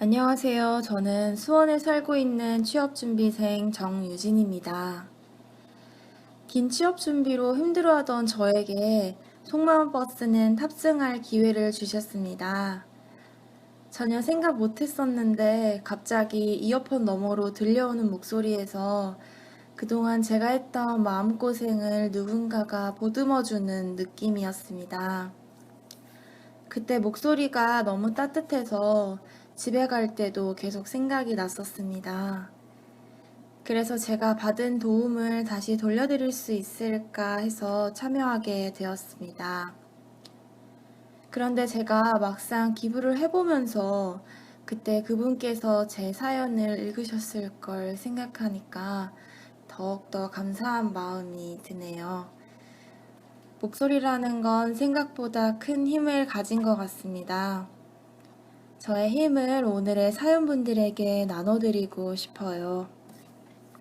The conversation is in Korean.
안녕하세요. 저는 수원에 살고 있는 취업준비생 정유진입니다. 긴 취업 준비로 힘들어하던 저에게 속마음 버스는 탑승할 기회를 주셨습니다. 전혀 생각 못했었는데 갑자기 이어폰 너머로 들려오는 목소리에서 그동안 제가 했던 마음고생을 누군가가 보듬어주는 느낌이었습니다. 그때 목소리가 너무 따뜻해서 집에 갈 때도 계속 생각이 났었습니다. 그래서 제가 받은 도움을 다시 돌려드릴 수 있을까 해서 참여하게 되었습니다. 그런데 제가 막상 기부를 해보면서 그때 그분께서 제 사연을 읽으셨을 걸 생각하니까 더욱더 감사한 마음이 드네요. 목소리라는 건 생각보다 큰 힘을 가진 것 같습니다. 저의 힘을 오늘의 사연분들에게 나눠드리고 싶어요.